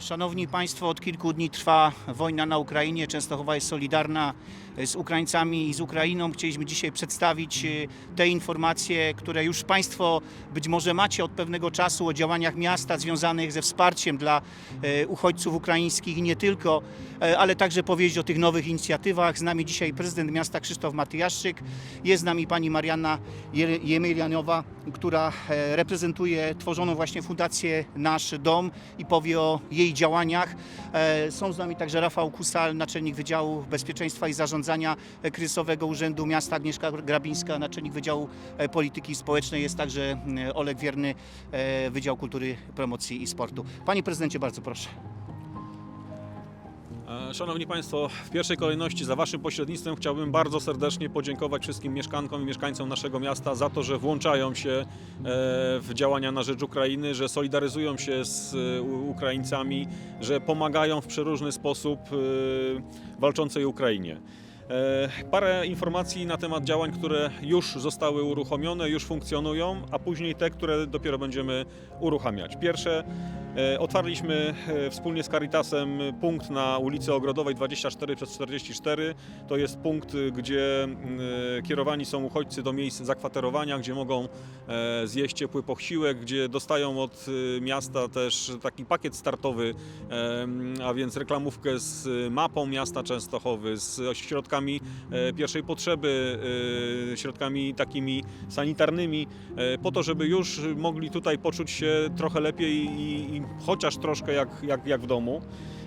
Szanowni Państwo, od kilku dni trwa wojna na Ukrainie. Częstochowa jest solidarna z Ukraińcami i z Ukrainą. Chcieliśmy dzisiaj przedstawić e, te informacje, które już Państwo być może macie od pewnego czasu o działaniach miasta związanych ze wsparciem dla e, uchodźców ukraińskich i nie tylko, e, ale także powiedzieć o tych nowych inicjatywach. Z nami dzisiaj prezydent miasta Krzysztof Matyjaszczyk. Jest z nami pani Marianna Je- Jemelianowa, która reprezentuje tworzoną właśnie fundację Nasz Dom i powie o jej działaniach. E, Są z nami także Rafał Kusal, naczelnik Wydziału Bezpieczeństwa i Zarządzania e, Kryzysowego Urzędu Miasta, Agnieszka Grabińska, naczelnik Wydziału e, Polityki Społecznej, jest także m, Olek Wierny, e, Wydział Kultury, Promocji i Sportu. Panie prezydencie, bardzo proszę. E, Szanowni Państwo, w pierwszej kolejności za Waszym pośrednictwem chciałbym bardzo serdecznie podziękować wszystkim mieszkankom i mieszkańcom naszego miasta za to, że włączają się e, w działania na rzecz Ukrainy, że solidaryzują się z e, Ukraińcami, że pomagają w przeróżny sposób walczącej Ukrainie. E, Parę informacji na temat działań, które już zostały uruchomione, już funkcjonują, a później te, które dopiero będziemy uruchamiać. Pierwsze, e, otwarliśmy e, wspólnie z Caritasem punkt na ulicy Ogrodowej 24 przez 44. To jest punkt, gdzie kierowani są uchodźcy do miejsc zakwaterowania, gdzie mogą zjeść ciepły posiłek, gdzie dostają od miasta też taki pakiet startowy, a więc reklamówkę z mapą miasta Częstochowy, z środkami e, pierwszej potrzeby, e, środkami takimi sanitarnymi, e, po to, żeby już mogli tutaj poczuć się trochę lepiej i, i chociaż troszkę jak, jak, jak w domu.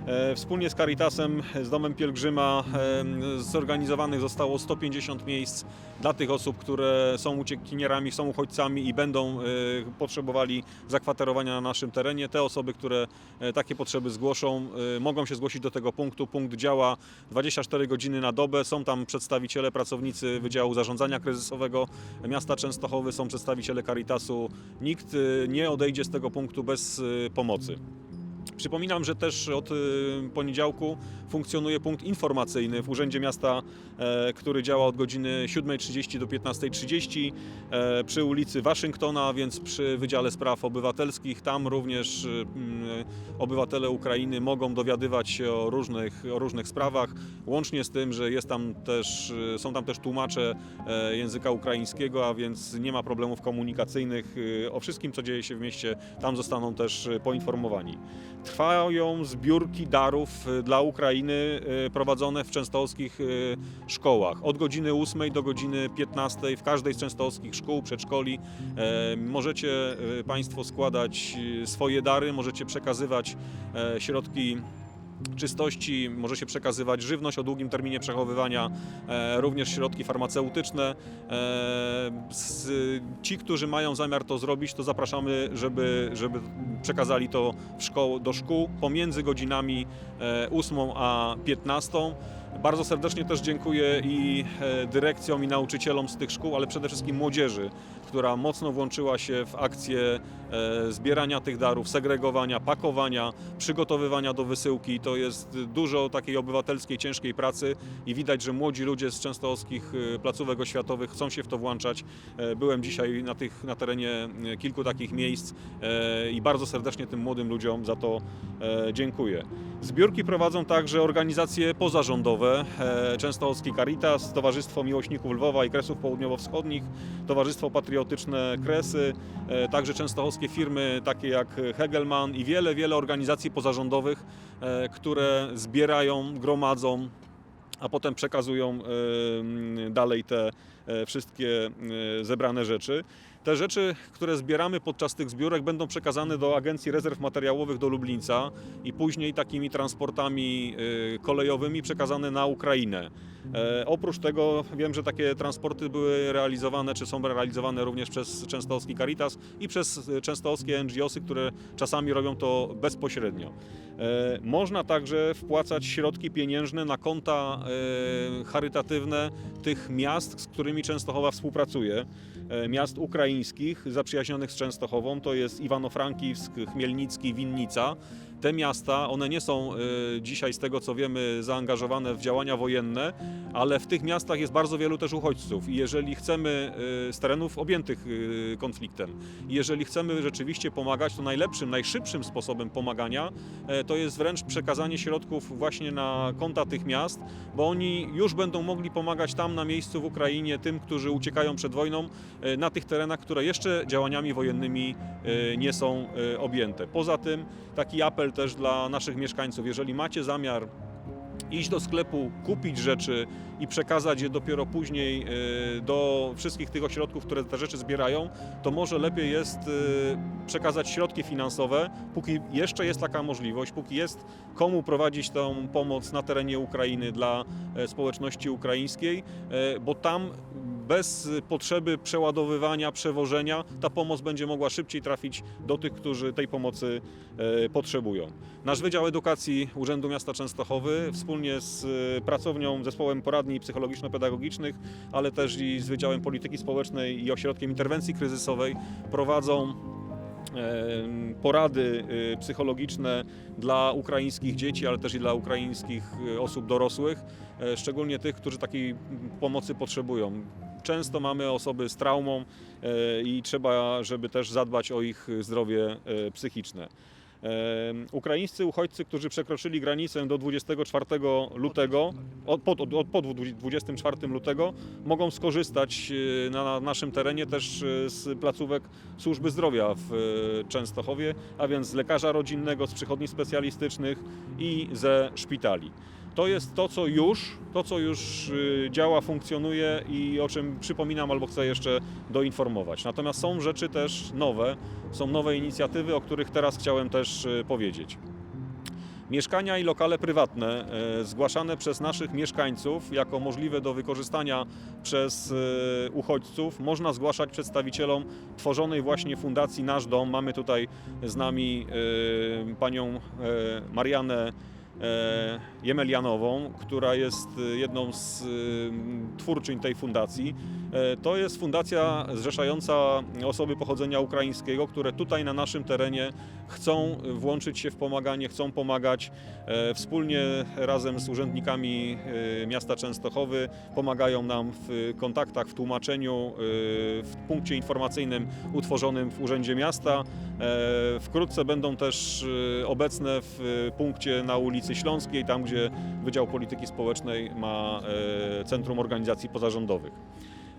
E, Wspólnie z Caritasem, z Domem Pielgrzyma em, zorganizowanych zostało 150 miejsc dla tych osób, które są uciekinierami, są uchodźcami i będą e, potrzebowali zakwaterowania na naszym terenie. Te osoby, które e, takie potrzeby zgłoszą, e, mogą się zgłosić do tego punktu. Punkt działa 24 godziny na dobę. Są tam przedstawiciele, pracownicy Wydziału Zarządzania Kryzysowego miasta Częstochowy, są przedstawiciele Caritasu. Nikt e, nie odejdzie z tego punktu bez e, pomocy. Przypominam, że też od y, poniedziałku funkcjonuje punkt informacyjny w Urzędzie Miasta, e, który działa od godziny 7.30 do 15.30 e, przy ulicy Waszyngtona, więc przy Wydziale Spraw Obywatelskich. Tam również y, mm, obywatele Ukrainy mogą dowiadywać się o różnych, o różnych sprawach, łącznie z tym, że jest tam też, y, są tam też tłumacze e, języka ukraińskiego, a więc nie ma problemów komunikacyjnych. O wszystkim, co dzieje się w mieście, tam zostaną też poinformowani. Trwają zbiórki darów y, dla Ukrainy y, prowadzone w częstochowskich y, szkołach. Od godziny 8 do godziny 15 w każdej z częstochowskich szkół, przedszkoli e, możecie Państwo składać swoje dary, możecie przekazywać e, środki czystości, może się przekazywać żywność o długim terminie przechowywania, e, również środki farmaceutyczne. E, ci, którzy mają zamiar to zrobić, to zapraszamy, żeby, żeby przekazali to szkoł, do szkół pomiędzy godzinami e, 8 a 15. Bardzo serdecznie też dziękuję i e, dyrekcjom i nauczycielom z tych szkół, ale przede wszystkim młodzieży, która mocno włączyła się w akcję e, zbierania tych darów, segregowania, pakowania, przygotowywania do wysyłki. To jest dużo takiej obywatelskiej, ciężkiej pracy i widać, że młodzi ludzie z częstochowskich e, placówek oświatowych chcą się w to włączać. E, Byłem dzisiaj na, tych, na terenie kilku takich miejsc i bardzo serdecznie tym młodym ludziom za to dziękuję. Zbiórki prowadzą także organizacje pozarządowe, Częstochowski Caritas, Towarzystwo Miłośników Lwowa i Kresów Południowo-Wschodnich, Towarzystwo Patriotyczne Kresy, e, także częstochowskie firmy takie jak Hegelman i wiele, wiele organizacji pozarządowych, e, które zbierają, gromadzą, a potem przekazują e, dalej te wszystkie e, zebrane rzeczy. Te rzeczy, które zbieramy podczas tych zbiórek będą przekazane do Agencji Rezerw Materiałowych do Lublińca i później takimi transportami e, kolejowymi przekazane na Ukrainę. E, Oprócz tego wiem, że takie transporty były realizowane, czy są realizowane również przez Częstochowski Caritas i przez e, częstochowskie NGOsy, które czasami robią to bezpośrednio. E, Można także wpłacać środki pieniężne na konta e, charytatywne tych miast, z którymi Częstochowa współpracuje. E, Miast ukraińskich zaprzyjaźnionych z Częstochową to jest Iwano-Frankiwsk, Chmielnicki, Winnica. Te miasta, one nie są y, dzisiaj z tego co wiemy zaangażowane w działania wojenne, ale w tych miastach jest bardzo wielu też uchodźców i jeżeli chcemy y, z terenów objętych y, konfliktem, jeżeli chcemy rzeczywiście pomagać, to najlepszym, najszybszym sposobem pomagania e, to jest wręcz przekazanie środków właśnie na konta tych miast, bo oni już będą mogli pomagać tam na miejscu w Ukrainie tym, którzy uciekają przed wojną e, na tych terenach, które jeszcze działaniami wojennymi e, nie są e, objęte. Poza tym taki apel też dla naszych mieszkańców, jeżeli macie zamiar iść do sklepu, kupić rzeczy i przekazać je dopiero później e, do wszystkich tych ośrodków, które te rzeczy zbierają, to może lepiej jest e, przekazać środki finansowe, póki jeszcze jest taka możliwość, póki jest komu prowadzić tą pomoc na terenie Ukrainy dla e, społeczności ukraińskiej, bo tam bez potrzeby przeładowywania, przewożenia, ta pomoc będzie mogła szybciej trafić do tych, którzy tej pomocy e, potrzebują. Nasz Wydział Edukacji Urzędu Miasta Częstochowy wspólnie z e, pracownią, zespołem poradni psychologiczno-pedagogicznych, ale też i z Wydziałem Polityki Społecznej i Ośrodkiem Interwencji Kryzysowej prowadzą e, porady psychologiczne dla ukraińskich dzieci, ale też i dla ukraińskich osób dorosłych, szczególnie tych, którzy takiej pomocy potrzebują. Często mamy osoby z traumą e, i trzeba, żeby też zadbać o ich zdrowie e, psychiczne. E, Ukraińscy uchodźcy, którzy przekroczyli granicę do 24 lutego, od, po, od, od po 24 lutego, mogą skorzystać na naszym terenie też z placówek służby zdrowia w Częstochowie, a więc z lekarza rodzinnego, z przychodni specjalistycznych i ze szpitali. To jest to, co już, to, co już y, działa, funkcjonuje i o czym przypominam albo chcę jeszcze doinformować. Natomiast są rzeczy też nowe, są nowe inicjatywy, o których teraz chciałem też y, powiedzieć. Mieszkania i lokale prywatne e, zgłaszane przez naszych mieszkańców jako możliwe do wykorzystania przez uchodźców można zgłaszać przedstawicielom tworzonej właśnie Fundacji Nasz Dom. Mamy tutaj z nami panią Marianę Jemelianową, która jest e, jedną z e, twórczyń tej fundacji. E, To jest fundacja zrzeszająca osoby pochodzenia ukraińskiego, które tutaj na naszym terenie chcą włączyć się w pomaganie, chcą pomagać. E, Wspólnie razem z urzędnikami e, miasta Częstochowy pomagają nam w kontaktach, w tłumaczeniu, e, w punkcie informacyjnym utworzonym w Urzędzie Miasta. E, Wkrótce będą też e, obecne w e, punkcie na ulicy Śląskiej, tam gdzie Wydział Polityki Społecznej ma e, Centrum Organizacji Pozarządowych.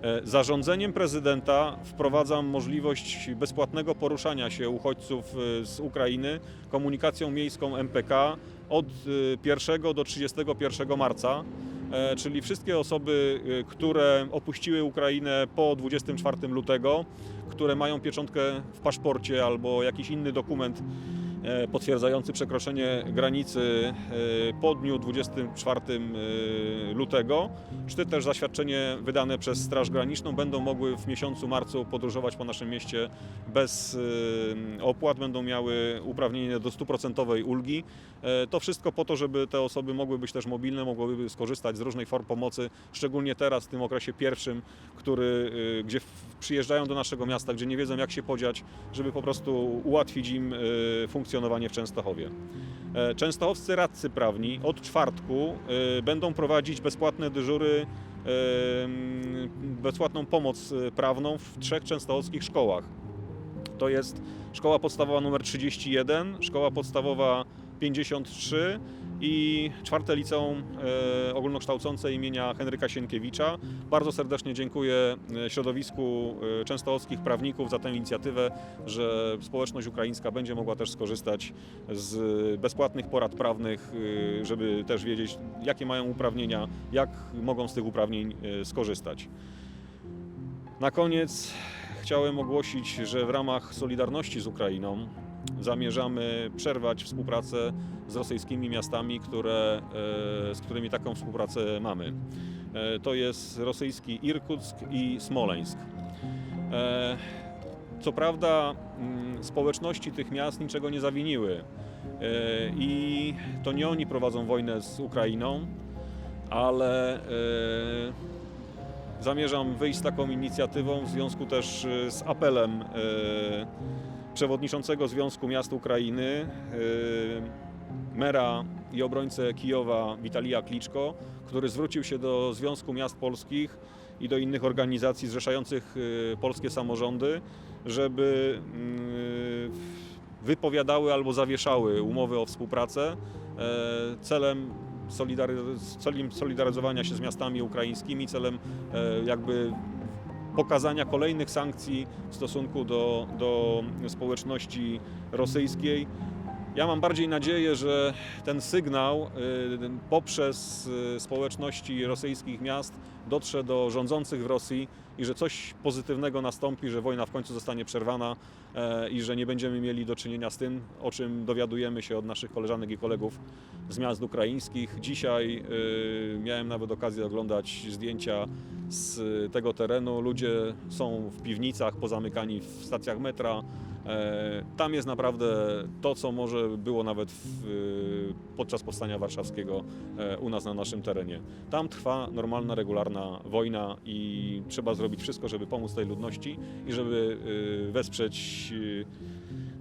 E, Zarządzeniem prezydenta wprowadzam możliwość bezpłatnego poruszania się uchodźców e, z Ukrainy komunikacją miejską MPK od e, 1 do 31 marca. Czyli wszystkie osoby, które opuściły Ukrainę po 24 lutego, które mają pieczątkę w paszporcie albo jakiś inny dokument potwierdzający przekroczenie granicy e, po dniu 24 e, lutego, czy też zaświadczenie wydane przez Straż Graniczną będą mogły w miesiącu marcu podróżować po naszym mieście bez e, opłat, będą miały uprawnienie do stuprocentowej ulgi. E, To wszystko po to, żeby te osoby mogły być też mobilne, mogłyby skorzystać z różnych form pomocy, szczególnie teraz w tym okresie pierwszym, który, e, gdzie przyjeżdżają do naszego miasta, gdzie nie wiedzą jak się podziać, żeby po prostu ułatwić im e, funkcjonowanie w Częstochowie. E, Częstochowscy radcy prawni od czwartku e, będą prowadzić bezpłatne dyżury, e, bezpłatną pomoc prawną w trzech częstochowskich szkołach. To jest szkoła podstawowa numer 31, szkoła podstawowa 53 i czwarte liceum e, ogólnokształcące imienia Henryka Sienkiewicza. Bardzo serdecznie dziękuję e, środowisku e, częstochowskich prawników za tę inicjatywę, że społeczność ukraińska będzie mogła też skorzystać z bezpłatnych porad prawnych, żeby też wiedzieć, jakie mają uprawnienia, jak mogą z tych uprawnień skorzystać. Na koniec chciałem ogłosić, że w ramach Solidarności z Ukrainą zamierzamy przerwać współpracę z rosyjskimi miastami, które, e, z którymi taką współpracę mamy. E, To jest rosyjski Irkuck i Smoleńsk. E, Co prawda mm, społeczności tych miast niczego nie zawiniły i to nie oni prowadzą wojnę z Ukrainą, ale zamierzam wyjść z taką inicjatywą w związku też z apelem przewodniczącego Związku Miast Ukrainy, y, mera i obrońcę Kijowa Witalija Kliczko, który zwrócił się do Związku Miast Polskich i do innych organizacji zrzeszających y, polskie samorządy, żeby y, wypowiadały albo zawieszały umowy o współpracę celem solidary- celem solidaryzowania się z miastami ukraińskimi, celem jakby pokazania kolejnych sankcji w stosunku do, do społeczności rosyjskiej. Ja mam bardziej nadzieję, że ten sygnał y, poprzez y, społeczności rosyjskich miast dotrze do rządzących w Rosji i że coś pozytywnego nastąpi, że wojna w końcu zostanie przerwana e, i że nie będziemy mieli do czynienia z tym, o czym dowiadujemy się od naszych koleżanek i kolegów z miast ukraińskich. Dzisiaj y, miałem nawet okazję oglądać zdjęcia z tego terenu. Ludzie są w piwnicach, pozamykani w stacjach metra. E, Tam jest naprawdę to, co może było nawet w, y, podczas powstania warszawskiego e, u nas na naszym terenie. Tam trwa normalna, regularna wojna i trzeba zrobić wszystko, żeby pomóc tej ludności i żeby wesprzeć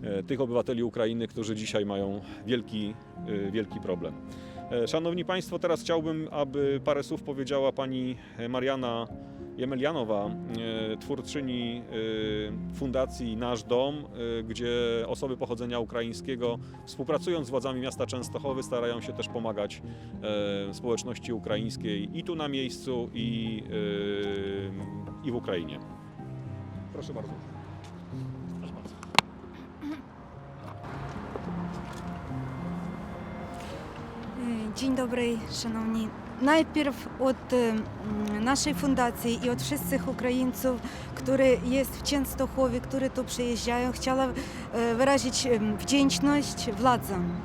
e, tych obywateli Ukrainy, którzy dzisiaj mają wielki, wielki problem. E, Szanowni Państwo, teraz chciałbym, aby parę słów powiedziała pani Mariana Jemelianowa, e, twórczyni e, Fundacji Nasz Dom, e, gdzie osoby pochodzenia ukraińskiego współpracując z władzami miasta Częstochowy starają się też pomagać społeczności ukraińskiej i tu na miejscu i, i w Ukrainie. Proszę bardzo. Dzień dobry, szanowni. Najpierw od naszej fundacji i od wszystkich Ukraińców, którzy jest w Częstochowie, którzy tu przyjeżdżają, chciałam e, wyrazić wdzięczność władzom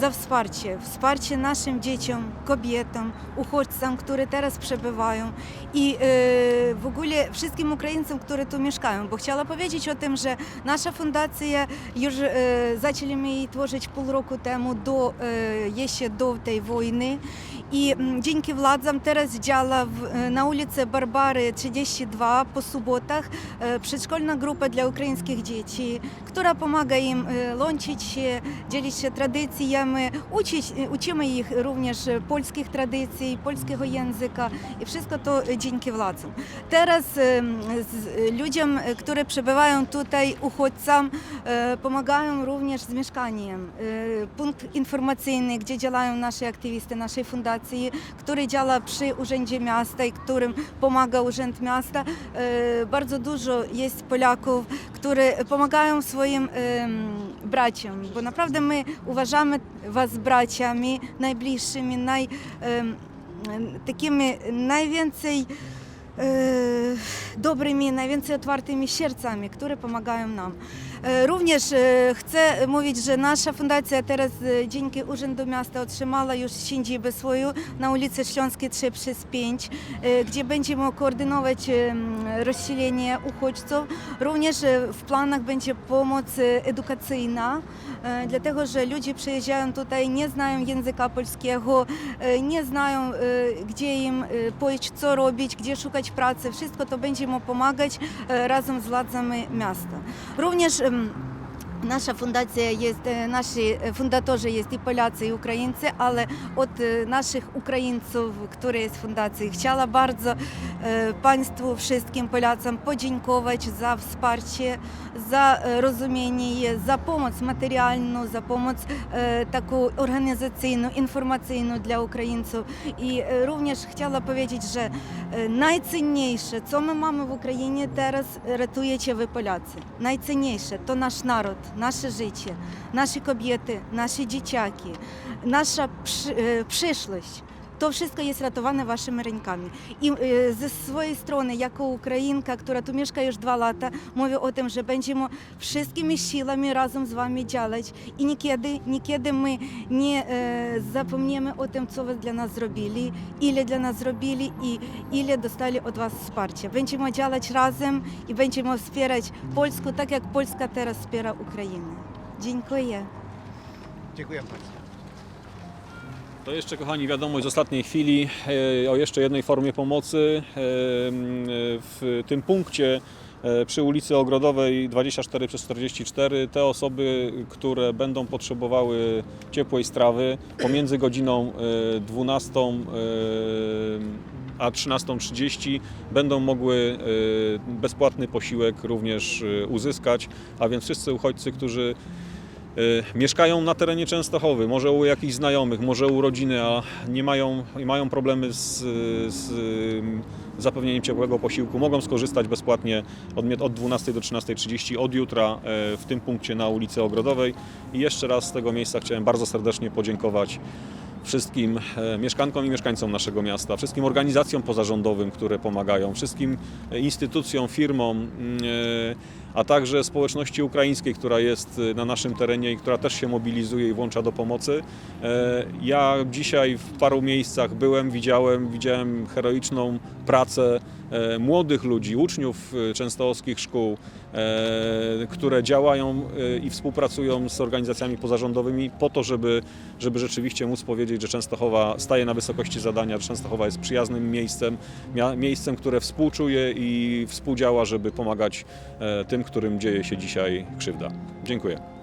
za wsparcie. Wsparcie naszym dzieciom, kobietom, uchodźcom, którzy teraz przebywają i e, w ogóle wszystkim Ukraińcom, którzy tu mieszkają. Bo chciałam powiedzieć o tym, że nasza fundacja już e, zaczęliśmy jej tworzyć pół roku temu, do, e, jeszcze do tej wojny. I mm, dzięki władzom teraz działa e, na ulicy Barbary 32 po sobotach e, przedszkolna grupa dla ukraińskich dzieci, która pomaga im e, łączyć się, dzielić się tradycjami, uczyć, e, uczymy ich również e, polskich tradycji, polskiego języka i wszystko to e, dzięki władzom. Teraz e, ludziom, e, którzy przebywają tutaj, uchodźcom, e, pomagają również z mieszkaniem. E, Punkt informacyjny, gdzie działają nasi aktywisty naszej fundacji, który działa przy Urzędzie Miasta i którym pomaga Urząd Miasta. E, Bardzo dużo jest Polaków, którzy pomagają swoim braciom, bo naprawdę my uważamy was braciami najbliższymi, naj, takimi najwięcej e, dobrymi, najwięcej otwartymi sercami, które pomagają nam. E, również e, chcę mówić, że nasza fundacja teraz e, dzięki Urzędowi Miasta otrzymała już siedzibę swoją na ulicy Śląskiej 3 przez 5, gdzie będziemy koordynować rozsielenie uchodźców. Również w planach będzie pomoc edukacyjna, dlatego że ludzie przyjeżdżają tutaj, nie znają języka polskiego, nie znają gdzie im pójść, co robić, gdzie szukać pracy. Wszystko to będziemy pomagać razem z władzami miasta. Również um, Nasza fundacja jest, e, nasi fundatorzy jest i Polacy, i Ukraińcy, ale od e, naszych Ukraińców, które jest w fundacji, chciała bardzo e, Państwu, wszystkim Polakom podziękować za wsparcie, za e, rozumienie, za pomoc materialną, za pomoc e, taką organizacyjną, informacyjną dla Ukraińców. I e, również chciała powiedzieć, że e, najcenniejsze, co my mamy w Ukrainie teraz, nasze życie, nasze kobiety, nasze dzieciaki, nasza e, przyszłość. To wszystko jest ratowane waszymi rękami. I e, ze swojej strony, jako Ukrainka, która tu mieszka już dwa lata, mówię o tym, że będziemy wszystkimi siłami razem z wami działać i niekiedy, niekiedy my nie e, zapomniemy o tym, co wy dla nas zrobili, ile dla nas zrobili i ile dostali od was wsparcia. Będziemy działać razem i będziemy wspierać Polskę tak, jak Polska teraz wspiera Ukrainę. Dziękuję. Dziękuję bardzo. To jeszcze, kochani, wiadomość z ostatniej chwili e, o jeszcze jednej formie pomocy. E, W tym punkcie e, przy ulicy Ogrodowej 24 przez 44 te osoby, które będą potrzebowały ciepłej strawy pomiędzy godziną e, 12 e, a 13.30 będą mogły bezpłatny posiłek również uzyskać, a więc wszyscy uchodźcy, którzy mieszkają na terenie Częstochowy, może u jakichś znajomych, może u rodziny, a nie mają, mają problemy z, z e, zapewnieniem ciepłego posiłku, mogą skorzystać bezpłatnie od, od 12 do 13.30 od jutra e, w tym punkcie na ulicy Ogrodowej. I jeszcze raz z tego miejsca chciałem bardzo serdecznie podziękować wszystkim e, mieszkankom i mieszkańcom naszego miasta, wszystkim organizacjom pozarządowym, które pomagają, wszystkim e, instytucjom, firmom, mm, e, a także społeczności ukraińskiej, która jest na naszym terenie i która też się mobilizuje i włącza do pomocy. Ja dzisiaj w paru miejscach byłem, widziałem, widziałem heroiczną pracę młodych ludzi, uczniów częstochowskich szkół, które działają i współpracują z organizacjami pozarządowymi po to, żeby, żeby rzeczywiście móc powiedzieć, że Częstochowa staje na wysokości zadania, że Częstochowa jest przyjaznym miejscem, miejscem, które współczuje i współdziała, żeby pomagać e, tym, którym dzieje się dzisiaj krzywda. Dziękuję.